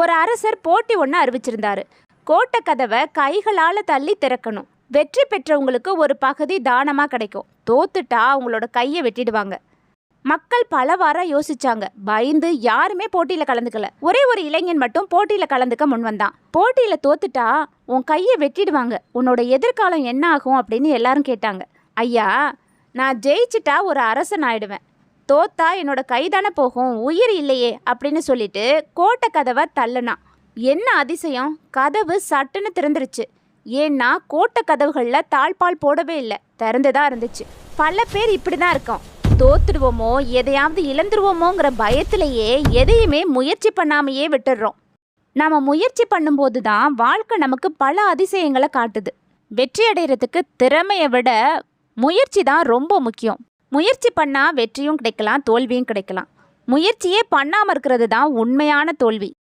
ஒரு அரசர் போட்டி ஒன்று அறிவிச்சிருந்தாரு. கோட்டை கதவை கைகளால் தள்ளி திறக்கணும். வெற்றி பெற்றவங்களுக்கு ஒரு பகுதி தானமாக கிடைக்கும். தோத்துட்டா அவங்களோட கையை வெட்டிடுவாங்க. மக்கள் பலவாரா யோசிச்சாங்க. பயந்து யாருமே போட்டியில கலந்துக்கல. ஒரே ஒரு இளைஞன் மட்டும் போட்டியில கலந்துக்க முன் வந்தான். போட்டியில தோத்துட்டா உன் கையை வெட்டிடுவாங்க. உன்னோட எதிர்காலம் என்ன ஆகும் அப்படின்னு எல்லாரும் கேட்டாங்க. ஐயா நான் ஜெயிச்சிட்டா ஒரு அரசன் ஆயிடுவேன். தோத்தா என்னோட கை தானே போகும் உயிர் இல்லையே அப்படின்னு சொல்லிட்டு கோட்டை கதவை தள்ளுனான் என்ன அதிசயம்? கதவு சட்டுன்னு திறந்துருச்சு. ஏன்னா கோட்டை கதவுகளில் தாழ்பால் போடவே இல்லை. திறந்துதான் இருந்துச்சு. பல பேர் இப்படி தான் இருக்கோம். தோத்துடுவோமோ எதையாவது இழந்துருவோமோங்கிற பயத்திலேயே எதையுமே முயற்சி பண்ணாமையே விட்டுடுறோம். நாம் முயற்சி பண்ணும்போது தான் வாழ்க்கை நமக்கு பல அதிசயங்களை காட்டுது. வெற்றி அடைகிறதுக்கு திறமையை விட முயற்சி தான் ரொம்ப முக்கியம். முயற்சி பண்ணால் வெற்றியும் கிடைக்கலாம் தோல்வியும் கிடைக்கலாம். முயற்சியே பண்ணாமல் இருக்கிறது தான் உண்மையான தோல்வி.